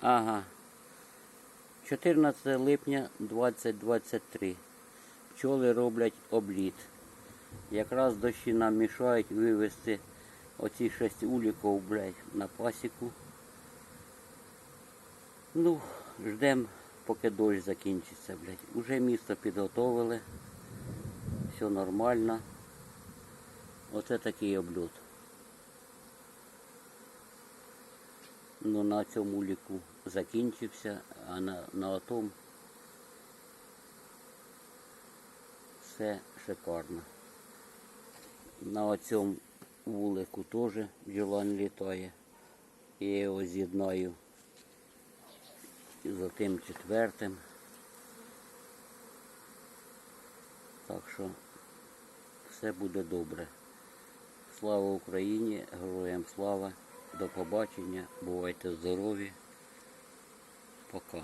Ага. 14 липня 2023. Пчоли роблять обліт. Якраз дощі нам мішають вивезти оці шість уліків, блядь, на пасіку. Ну, ждемо, поки дощ закінчиться, блядь. Уже місто підготовили. Все нормально. Оце такий обльот. Ну, на цьому ліку закінчився, а на, на тому все шикарно. На цьому вулику теж бджола літає. Я його з'єднаю з тим четвертим. Так що все буде добре. Слава Україні, героям слава. До побачення, бувайте здорові. Пока.